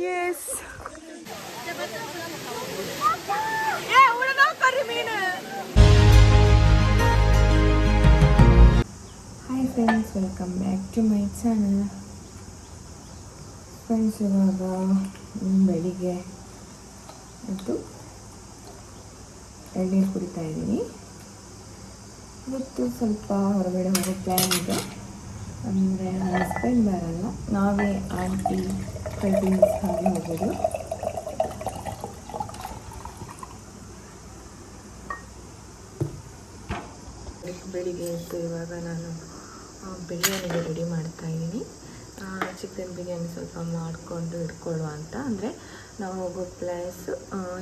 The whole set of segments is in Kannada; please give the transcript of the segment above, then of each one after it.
Yes hi friends welcome back to my channel friends ಇವಾಗ ಬೆಳಿಗ್ಗೆ ಮತ್ತು ಎಳ್ನೀರು ಕುಡಿತಾ ಇದ್ದೀನಿ. ಇವತ್ತು ಸ್ವಲ್ಪ ಹೊರಗಡೆ ಹೋಗೋ ಪ್ಲ್ಯಾನ್ ಇದೆ. ಅಂದರೆ ನನ್ನ ಹಸ್ಬೆಂಡ್ ಬರಲ್ಲ ನಾವೇ ಆಂಟಿ ಬೆಳಿಗ್ಗೆ ಎದ್ದು ಇವಾಗ ನಾನು ಬಿರಿಯಾನಿಗೆ ರೆಡಿ ಮಾಡ್ತಾ ಇದ್ದೀನಿ. ಚಿಕನ್ ಬಿರಿಯಾನಿ ಸ್ವಲ್ಪ ಮಾಡಿಕೊಂಡು ಇಟ್ಕೊಳ್ಳುವ ಅಂತ. ಅಂದರೆ ನಾವು ಹೋಗೋ ಪ್ಲೇಸ್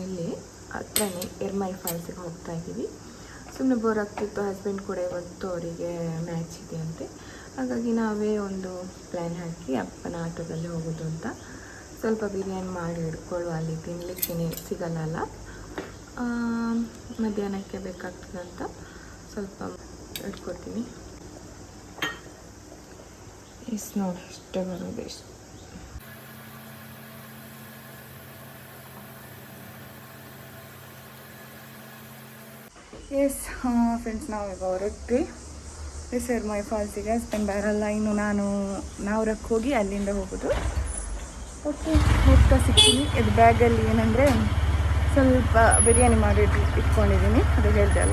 ಇಲ್ಲಿ ಹತ್ರನೇ ಎರ್ಮೈ ಫಾಲ್ಸಿಗೆ ಹೋಗ್ತಾ ಇದ್ದೀವಿ. ಸುಮ್ಮನೆ ಬೋರ್ ಆಗ್ತಿತ್ತು ಹಸ್ಬೆಂಡ್ ಕೂಡ ಇವತ್ತು ಅವರಿಗೆ ಮ್ಯಾಚ್ ಇದೆಯಂತೆ ಹಾಗಾಗಿ ನಾವೇ ಒಂದು ಪ್ಲ್ಯಾನ್ ಹಾಕಿ ಅಪ್ಪನ ಆಟೋದಲ್ಲಿ ಹೋಗೋದು ಅಂತ. ಸ್ವಲ್ಪ ಬಿರಿಯಾನಿ ಮಾಡಿ ಇಟ್ಕೊಳ್ಳುವ ಅಲ್ಲಿ ತಿನ್ನಲಿಕ್ಕೆ ಸಿಗಲ್ಲ ಅಲ್ಲ ಬೇಕಾಗ್ತದೆ ಮಧ್ಯಾಹ್ನಕ್ಕೆ ಬೇಕಾಗ್ತದಂತ ಸ್ವಲ್ಪ ಇಟ್ಕೊತೀನಿ ಇಸ್ ನೋಡಿ ಇಷ್ಟೇ ಬರೋದು ಇಷ್ಟು. ಎಸ್ ಫ್ರೆಂಡ್ಸ್ ನಾವು ಈಗ ಹೊರಟ್ವಿ. ಮೈ ಫಾಲ್ಸಿಗೆ ಹಸ್ಬೆಂಡ್ ಬರಲ್ಲ ಇನ್ನು ನಾನು ನಾವ್ರಕ್ಕೆ ಹೋಗಿ ಅಲ್ಲಿಂದ ಹೋಗೋದು ಓಕೆ ಹೋಗ್ತಾ ಸಿಗ್ತೀನಿ ಇದು ಬ್ಯಾಗಲ್ಲಿ ಏನಂದರೆ ಸ್ವಲ್ಪ ಬಿರಿಯಾನಿ ಮಾಡಿ ಇಟ್ಕೊಂಡಿದ್ದೀನಿ ಅದು ಹೇಳ್ದೆ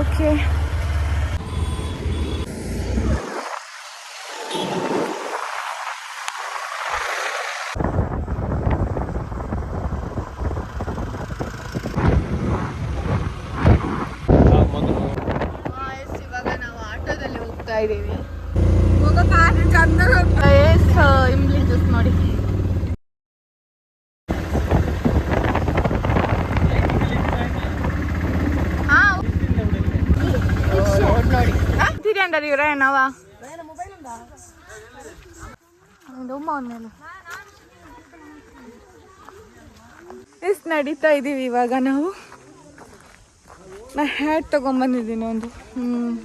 ಓಕೆ ಇವಾಗ ನಾವು ಆಟೋದಲ್ಲಿ ಹೋಗ್ತಾ ಇದ್ದೀವಿ ಇಂಬ್ಲಿ ನೋಡಿ. ನೋಡಿ ಎಷ್ಟು ನಡೀತಾ ಇದ್ದೀವಿ ಇವಾಗ ನಾವು? ನಾ ಹ್ಯಾಟ್ ತೊಗೊಂಬಂದಿದ್ದೀನಿ ಒಂದು.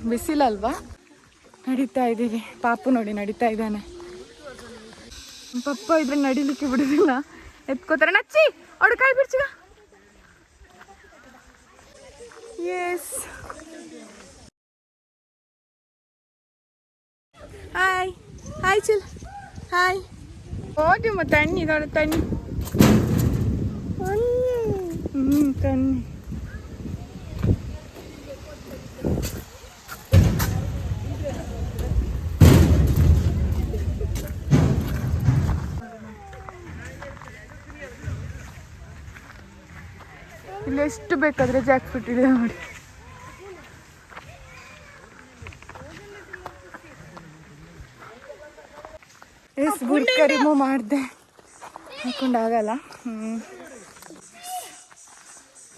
ಬಿಸಿಲಲ್ವಾ? ನಡೀತಾ ಇದ್ದೀವಿ. ಪಾಪು ನೋಡಿ ನಡೀತಾ ಇದ್ದಾನೆ. ಪಪ್ಪ ಇದ್ರೆ ನಡಿಲಿಕ್ಕೆ ಬಿಡುದಿಲ್ಲ. ಎತ್ಕೋತಾರೆ, ನಚ್ಚಿ, ಅವಳು ಕೈ ಬಿಡ್ಚಿಗ yes hi hi chill hi ಮತ್ತೆ ತಣ್ಣಿ ತಣ್ಣಿ ಹ್ಞೂ ತಣ್ಣಿ ಇಲ್ಲಿ ಎಷ್ಟು ಬೇಕಾದ್ರೆ ಜಾಕ್ ಫ್ರೂಟ್ ಇದೆ ನೋಡಿ. ಎಸ್ ಬುಡ್ಕ ರಿಮೂವ್ ಮಾಡಿದೆ. ಹಾಕೊಂಡಾಗಲ್ಲ.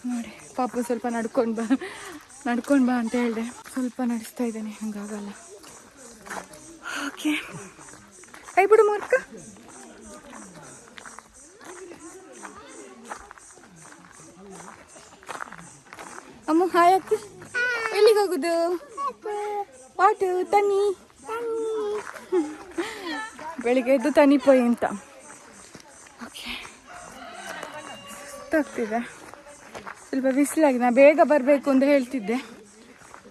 ನೋಡಿ, ಪಾಪು ಸ್ವಲ್ಪ ನಡ್ಕೊಂಡು ಬಾ ನಡ್ಕೊಂಡು ಬಾ ಅಂತ ಹೇಳಿದೆ. ಸ್ವಲ್ಪ ನಡೆಸ್ತಾ ಇದ್ದೇನೆ, ಹಂಗಾಗಲ್ಲ. ಓಕೆ ಕೈ ಬಿಡು ಮಾರ್ಕ. ಅಮ್ಮ, ಹಾಯ್ ಅಕ್ಕಿ. ಎಲ್ಲಿಗೆ ಹೋಗುದು? ವಾಟು ತನಿ ಬೆಳಿಗ್ಗೆ ಎದ್ದು ತನಿ ಪೊಯ್ ಅಂತ. ಓಕೆ. ಸುತ್ತಾಗ್ತಿದೆ ಸ್ವಲ್ಪ ಬಿಸಿಲಾಗಿ ನಾ ಬೇಗ ಬರಬೇಕು ಅಂತ ಹೇಳ್ತಿದ್ದೆ.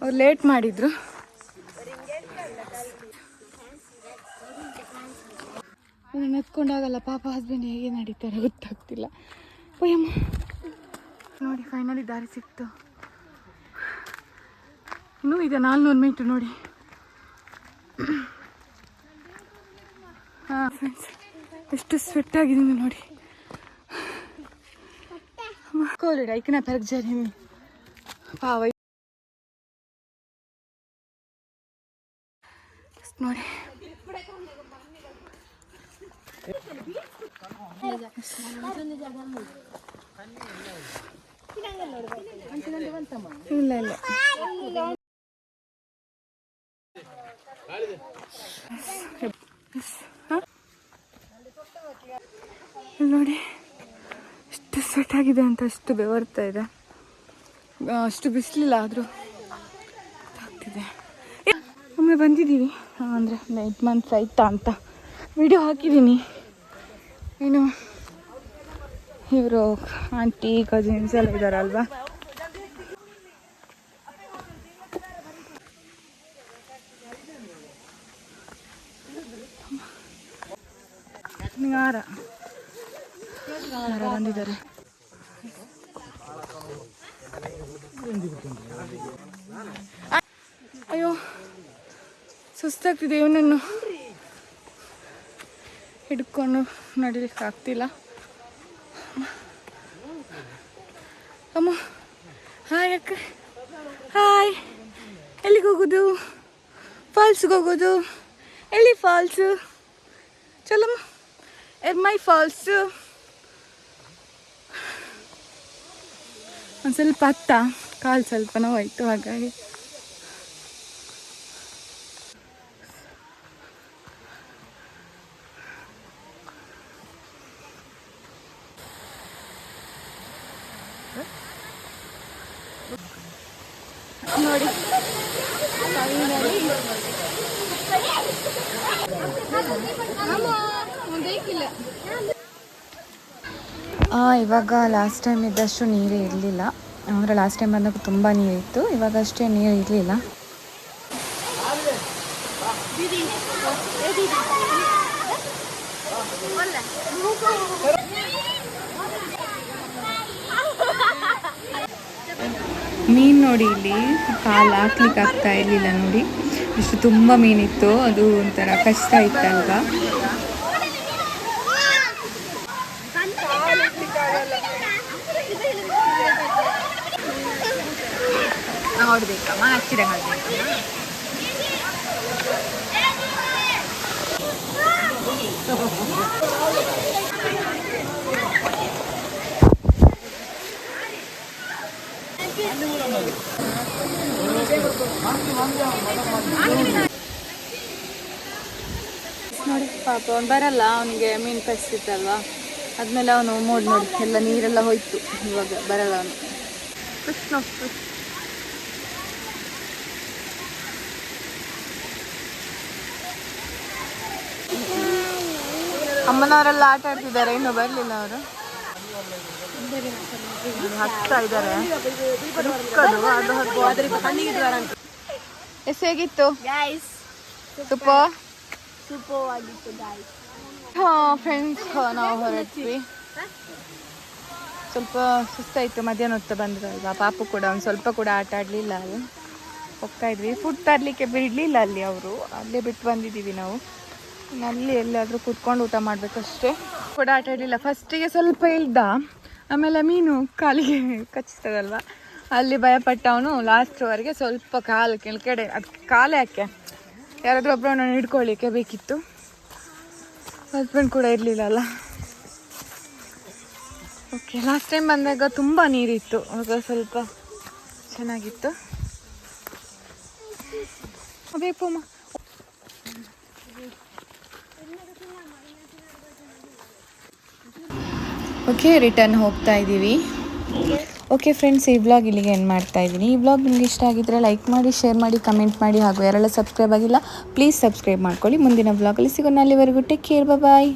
ಅವ್ರು ಲೇಟ್ ಮಾಡಿದ್ರು. ನಾನು ಎತ್ಕೊಂಡಾಗಲ್ಲ ಪಾಪ ಹಸ್ಬೆಂಡ್ ಹೇಗೆ ನಡೀತಾರೆ ಗೊತ್ತಾಗ್ತಿಲ್ಲ. ಪೊಯ್ಯಮ್ಮ ನೋಡಿ ಫೈನಲಿ ದಾರಿ ಸಿಕ್ತು. ಇನ್ನೂ ಇದೆ ನಾಲ್ನೂರು ಮೀಟ್ರ್ ನೋಡಿ. ಹಾಂ ಫ್ರೆಂಡ್ಸ್ ಎಷ್ಟು ಸ್ವೆಟ್ ಆಗಿದ್ದೀನಿ ನೋಡಿ. ಕೋಲಿಡ ಐಕನ ಪೆರಗ್ ಜರಿ ಪಾವ ನೋಡಿ. ಇಲ್ಲ? ಇಲ್ಲಿ. ನೋಡಿ ಎಷ್ಟು ಸ್ವೆಟ್ ಅಂತ ಅಷ್ಟು ಬೆವರ್ತಾ ಇದೆ. ಅಷ್ಟು ಬಿಸಿಲಿಲ್ಲ ಆದರೂ ಆಗ್ತಿದೆ ಒಮ್ಮೆ ಬಂದಿದ್ದೀವಿ. ಅಂದರೆ ಒಂದು ಮಂತ್ ಮಂತ್ಸ್ ಆಯ್ತಾ ಅಂತ ವಿಡಿಯೋ ಹಾಕಿದ್ದೀನಿ. ಏನು, ಇವರು ಆಂಟಿ ಕಸಿನ್ಸ್ ಎಲ್ಲ ಇದ್ದಾರಲ್ವಾ ಯಾರ ಬಂದಿದ್ದಾರೆ. ಅಯ್ಯೋ, ಸುಸ್ತಾಗ್ತಿದೆ ಇವನನ್ನು. ಹಿಡ್ಕೊಂಡು ನಡಿಲಿಕ್ಕೆ ಆಗ್ತಿಲ್ಲ. ಅಮ್ಮ, ಹಾಯ್ ಅಕ್ಕ. ಹಾಯ್. ಎಲ್ಲಿಗೆ ಹೋಗೋದು? ಫಾಲ್ಸ್ಗೆ ಹೋಗೋದು? ಎಲ್ಲಿ ಫಾಲ್ಸು? ಚಲಮ್ಮ. ಮೈ ಫಾಲ್ಸು ಒಂದು ಸ್ವಲ್ಪ ಹತ್ತ ಕಾಲು ಸ್ವಲ್ಪ ನೋವಾಯಿತು ಹಾಗಾಗಿ ನೋಡಿ ಇವಾಗ ಲಾಸ್ಟ್ ಟೈಮ್ ಇದ್ದಷ್ಟು ನೀರೇ ಇರಲಿಲ್ಲ. ಅಂದರೆ ಲಾಸ್ಟ್ ಟೈಮ್ ಬಂದಾಗ ತುಂಬ ನೀರಿತ್ತು. ಇವಾಗ ಅಷ್ಟೇ ನೀರು ಇರಲಿಲ್ಲ. ಮೀನು ನೋಡಿ ಇಲ್ಲಿ. ಕಾಲು ಹಾಕ್ಲಿಕ್ಕೆ ಆಗ್ತಾ ಇರಲಿಲ್ಲ ನೋಡಿ. ಇಷ್ಟು ತುಂಬ ಮೀನಿತ್ತು. ಅದು ಒಂಥರ ಕಷ್ಟ ಇತ್ತಲ್ವಾ? ನೋಡಿ ಪಾಪ ಅವ್ನು ಬರಲ್ಲ ಅವನಿಗೆ ಮೀನು ಕಳಿಸ್ತಿತ್ತಲ್ವಾ ಆದ್ಮೇಲೆ ಅವನು ಮೂಡ್ ನೋಡಿ ಎಲ್ಲ ನೀರೆಲ್ಲ ಹೋಯ್ತು ಇವಾಗ ಬರಲ್ಲ ಅವನು. ಕೃಷ್ಣ. ಅಮ್ಮನವರೆಲ್ಲ ಆಟ ಆಡ್ತಿದ್ದಾರೆ. ಇನ್ನು ಬರಲಿಲ್ಲ ಅವರು. ಹತ್ತಾ ಇದ್ದಾರೆ. ಎಸ್ ಹೇಗಿತ್ತು? ತುಪ್ಪ? ಹಾಂ ಫ್ರೆಂಡ್ಸ್ ನಾವು ಹೊರಟ್ವಿ. ಸ್ವಲ್ಪ ಸುಸ್ತಾಯಿತು ಮಧ್ಯಾಹ್ನ ಹೊತ್ತು ಬಂದ್ರಲ್ವಾ ಪಾಪು ಕೂಡ ಒಂದು ಸ್ವಲ್ಪ ಕೂಡ ಆಟ ಆಡಲಿಲ್ಲ ಅದು. ಹೋಗ್ತಾ ಇದ್ವಿ. ಫುಡ್ ತರಲಿಕ್ಕೆ ಬಿಡಲಿಲ್ಲ ಅಲ್ಲಿ ಅವರು. ಅಲ್ಲೇ ಬಿಟ್ಟು ಬಂದಿದ್ದೀವಿ ನಾವು. ಅಲ್ಲಿ ಎಲ್ಲಾದರೂ ಕೂತ್ಕೊಂಡು ಊಟ ಮಾಡಬೇಕಷ್ಟೇ. ಕೂಡ ಆಟ ಆಡಲಿಲ್ಲ. ಫಸ್ಟಿಗೆ ಸ್ವಲ್ಪ ಇಳ್ದ ಆಮೇಲೆ ಮೀನು ಕಾಲಿಗೆ ಕಚ್ಚಿಸ್ತದಲ್ವ? ಅಲ್ಲಿ ಭಯಪಟ್ಟವನು ಲಾಸ್ಟ್ವರೆಗೆ ಸ್ವಲ್ಪ ಕಾಲು ಕೆಳಗಡೆ, ಅದು ಕಾಲೇ ಯಾಕೆ? ಯಾರಾದರೂ ಒಬ್ಬರನ್ನ ಹಿಡ್ಕೊಳ್ಳಿಕ್ಕೆ ಬೇಕಿತ್ತು. ಹಸ್ಬೆಂಡ್ ಕೂಡ ಇರಲಿಲ್ಲ ಅಲ್ಲ ಓಕೆ ಲಾಸ್ಟ್ ಟೈಮ್ ಬಂದಾಗ ತುಂಬ ನೀರಿತ್ತು. ಆಗ ಸ್ವಲ್ಪ ಚೆನ್ನಾಗಿತ್ತು. ಬೇಕಮ್ಮ ಓಕೆ ರಿಟರ್ನ್ ಹೋಗ್ತಾ ಇದ್ದೀವಿ ಓಕೆ ಫ್ರೆಂಡ್ಸ್ ಈ ಬ್ಲಾಗ್ ಇಲ್ಲಿಗೆ ಏನು ಮಾಡ್ತಾ ಇದ್ದೀನಿ ಈ ಬ್ಲಾಗ್ ನಿಮಗೆ ಇಷ್ಟ ಆಗಿದ್ದರೆ ಲೈಕ್ ಮಾಡಿ ಶೇರ್ ಮಾಡಿ ಕಮೆಂಟ್ ಮಾಡಿ ಹಾಗೂ ಯಾರೆಲ್ಲ ಸಬ್ಸ್ಕ್ರೈಬ್ ಆಗಿಲ್ಲ ಪ್ಲೀಸ್ ಸಬ್ಸ್ಕ್ರೈಬ್ ಮಾಡ್ಕೊಳ್ಳಿ. ಮುಂದಿನ ವ್ಲಾಗಲ್ಲಿ ಸಿಗೋಣ. ಅಲ್ಲಿವರೆಗೂ ಟೇಕ್ ಕೇರ್ ಬಾಯ್